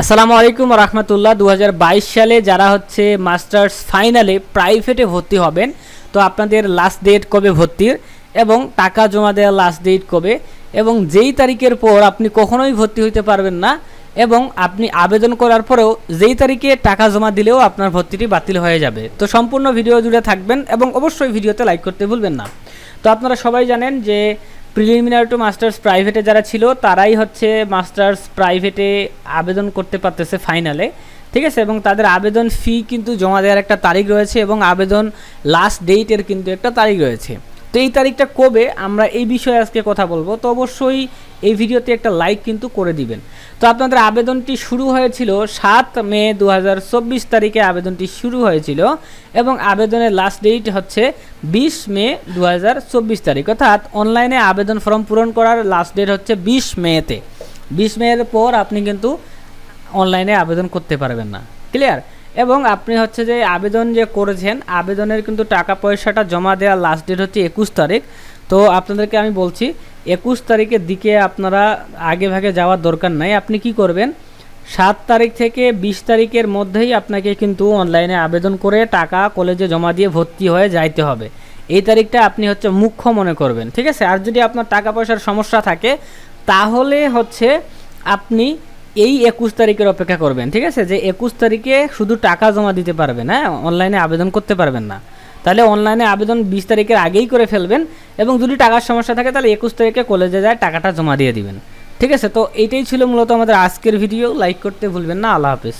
আসসালামু আলাইকুম রহমতুল্লাহ। দু বাইশ সালে যারা হচ্ছে মাস্টার্স ফাইনালে প্রাইভেটে ভর্তি হবেন, তো আপনাদের লাস্ট ডেট কবে ভর্তির এবং টাকা জমা দেওয়ার লাস্ট ডেট কবে এবং যেই তারিখের পর আপনি কখনোই ভর্তি হইতে পারবেন না এবং আপনি আবেদন করার পরেও যেই তারিখে টাকা জমা দিলেও আপনার ভর্তিটি বাতিল হয়ে যাবে। তো সম্পূর্ণ ভিডিও জুড়ে থাকবেন এবং অবশ্যই ভিডিওতে লাইক করতে ভুলবেন না। তো আপনারা সবাই জানেন যে প্রিলিমিনারি টু মাস্টার্স প্রাইভেটে যারা ছিল, তারাই হচ্ছে মাস্টার্স প্রাইভেটে আবেদন করতে পারতেছে ফাইনালে ঠিক আছে? এবং তাদের আবেদন ফি কিন্তু জমা দেওয়ার একটা তারিখ রয়েছে এবং আবেদন লাস্ট ডেটের কিন্তু একটা তারিখ রয়েছে। তো এই তারিখটা কবে আমরা এই বিষয়ে আজকে কথা বলব। তো অবশ্যই এই ভিডিওতে একটা লাইক কিন্তু করে দিবেন। তো আপনাদের আবেদনটি শুরু হয়েছিল সাত মে দু হাজার চব্বিশ তারিখে আবেদনটি শুরু হয়েছিল এবং আবেদনের লাস্ট ডেট হচ্ছে বিশ মে দু হাজার চব্বিশ তারিখ। অর্থাৎ অনলাইনে আবেদন ফর্ম পূরণ করার লাস্ট ডেট হচ্ছে বিশ মেতে। বিশ মের পর আপনি কিন্তু অনলাইনে আবেদন করতে পারবেন না। ক্লিয়ার এবং আপনি হচ্ছে যে আবেদন যে করেছেন, আবেদনের কিন্তু টাকা পয়সাটা জমা দেওয়ার লাস্ট ডেট হচ্ছে একুশ তারিখ। তো আপনাদেরকে আমি বলছি, একুশ তারিখের দিকে আপনারা আগে ভাগে যাওয়ার দরকার নাই। আপনি কি করবেন, সাত তারিখ থেকে বিশ তারিখের মধ্যেই আপনাকে কিন্তু অনলাইনে আবেদন করে টাকা কলেজে জমা দিয়ে ভর্তি হয়ে যাইতে হবে। এই তারিখটা আপনি হচ্ছে মুখ্য মনে করবেন, ঠিক আছে? আর যদি আপনার টাকা পয়সার সমস্যা থাকে, তাহলে হচ্ছে আপনি এই একুশ তারিখের অপেক্ষা করবেন, ঠিক আছে? যে একুশ তারিখে শুধু টাকা জমা দিতে পারবেন হ্যাঁ? অনলাইনে আবেদন করতে পারবেন না। তাহলে অনলাইনে আবেদন বিশ তারিখের আগেই করে ফেলবেন এবং যদি টাকার সমস্যা থাকে, তাহলে একুশ তারিখে কলেজে যায় টাকাটা জমা দিয়ে দিবেন। ঠিক আছে? তো এইটাই ছিল মূলত আমাদের আজকের ভিডিও। লাইক করতে ভুলবেন না। আল্লাহ হাফেজ।